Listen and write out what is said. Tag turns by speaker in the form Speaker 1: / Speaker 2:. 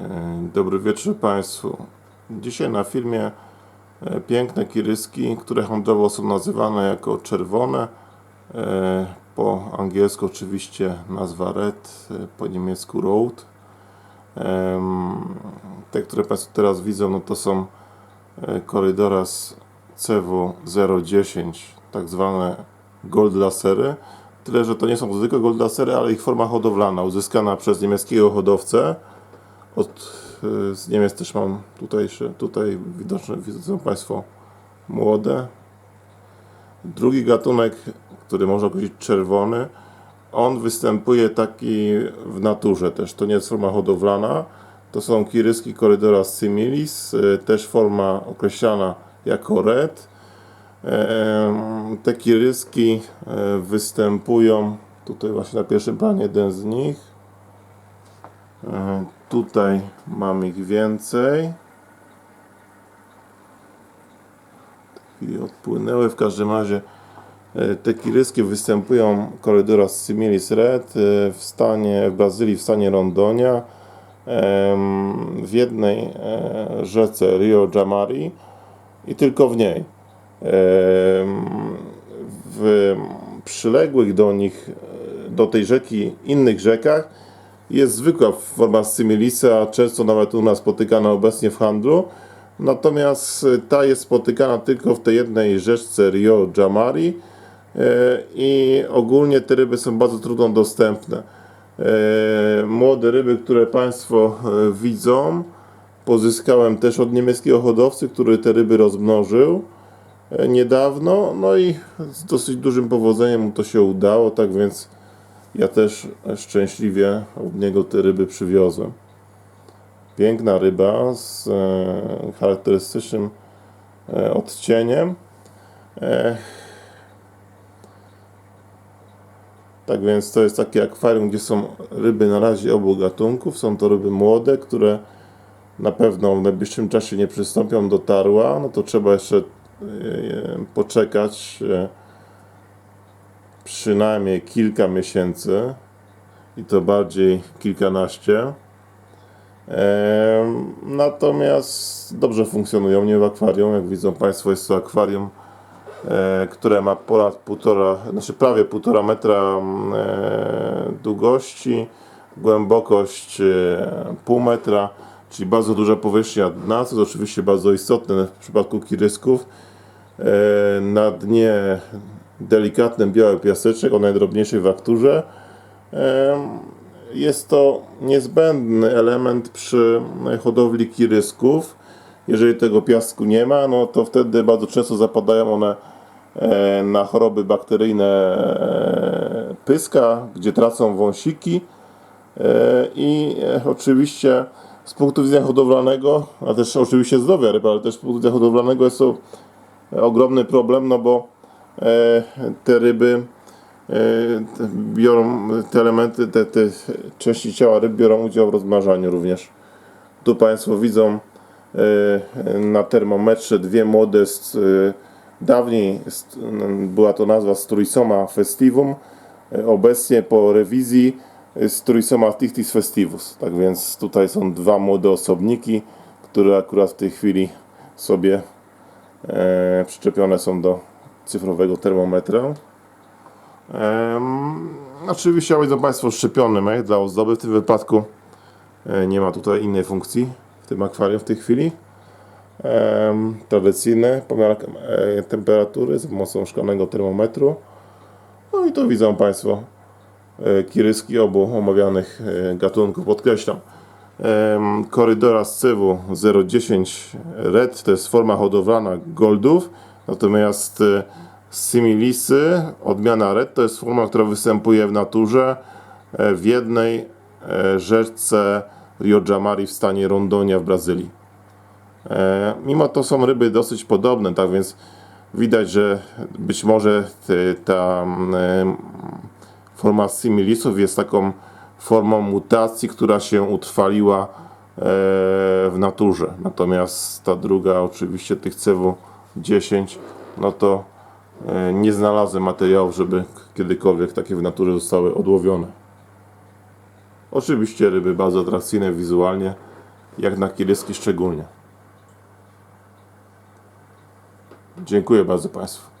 Speaker 1: E, Dobry wieczór Państwu. Dzisiaj na filmie e, piękne kiryski, które handlowo są nazywane jako czerwone. E, Po angielsku oczywiście nazwa red, po niemiecku road. Te, które Państwo teraz widzą, no to są e, Corridoras CW 010, tak zwane gold lasery. Tyle, że to nie są zwykłe gold lasery, ale ich forma hodowlana, uzyskana przez niemieckiego hodowcę. Od, y, z Niemiec też mam tutaj, jeszcze- tutaj widoczne, widzą Państwo młode. Drugi gatunek, który można określić czerwony, on występuje taki w naturze też. To nie jest forma hodowlana. To są kiryski Corridora similis, y, też forma określana jako red. Te kiryski e, występują tutaj właśnie na pierwszym planie jeden z nich. Tutaj mam ich więcej. I odpłynęły w każdym razie. e, Te kiryski występują Corridora similis red e, w stanie w Brazylii, w stanie Rondonia, em, w jednej e, rzece Rio Jamari i tylko w niej. W przyległych do nich, do tej rzeki, innych rzekach jest zwykła forma symilisa, często nawet u nas spotykana obecnie w handlu. Natomiast e, ta jest spotykana tylko w tej jednej rzeczce Rio Jamari e, i ogólnie te ryby są bardzo trudno dostępne. E, Młode ryby, które Państwo widzą, pozyskałem też od niemieckiego hodowcy, który te ryby rozmnożył niedawno, no i z dosyć dużym powodzeniem mu to się udało, tak więc ja też szczęśliwie od niego te ryby przywiozłem. Piękna ryba z e, charakterystycznym e, odcieniem. E, tak więc to jest takie akwarium, gdzie są ryby na razie obu gatunków. Są to ryby młode, które na pewno w najbliższym czasie nie przystąpią do tarła. No to trzeba jeszcze e, poczekać. Przynajmniej kilka miesięcy i to bardziej kilkanaście. Natomiast dobrze funkcjonują nie w akwarium. Jak widzą Państwo, jest to akwarium, e, które ma ponad półtora, znaczy prawie półtora metra e, długości, głębokość e, pół metra, czyli bardzo duża powierzchnia dna, co jest oczywiście bardzo istotne w przypadku kirysków. Na dnie delikatny biały piaseczek o najdrobniejszej fakturze. Jest to niezbędny element przy hodowli kirysków. Jeżeli tego piasku nie ma, no to wtedy bardzo często zapadają one e, na choroby bakteryjne e, pyska, gdzie tracą wąsiki. E, I oczywiście z punktu widzenia hodowlanego, a też oczywiście zdrowia ryb, ale też z punktu widzenia hodowlanego jest to ogromny problem, no bo te ryby e, biorą te elementy, te, te części ciała ryb biorą udział w rozmnażaniu również. Tu Państwo widzą e, na termometrze dwie młode z, e, dawniej była to nazwa Struisoma festivum, e, obecnie po rewizji e, Struisoma tictis festivus. Tak więc tutaj są dwa młode osobniki, które akurat w tej chwili sobie e, przyczepione są do cyfrowego termometra. Em, oczywiście jak widzą Państwo szczepiony mech dla ozdoby. W tym wypadku e, nie ma tutaj innej funkcji w tym akwarium w tej chwili. Em, tradycyjny pomiar e, temperatury za pomocą szklanego termometru. No i tu widzą Państwo e, kiryski obu omawianych e, gatunków. Podkreślam, em, Corridora z cywu 010 Red to jest forma hodowlana goldów, natomiast e, Similisy, odmiana Red, to jest forma, która występuje w naturze e, w jednej e, rzeczce Rio Jamari w stanie Rondonia w Brazylii. E, Mimo to są ryby dosyć podobne, tak więc widać, że być może ta forma similisów jest taką formą mutacji, która się utrwaliła w naturze. Natomiast ta druga, oczywiście tych cewu 10, no to e, nie znalazłem materiałów, żeby kiedykolwiek takie w naturze zostały odłowione. Oczywiście ryby bardzo atrakcyjne wizualnie, jak na kielecki szczególnie. Dziękuję bardzo Państwu.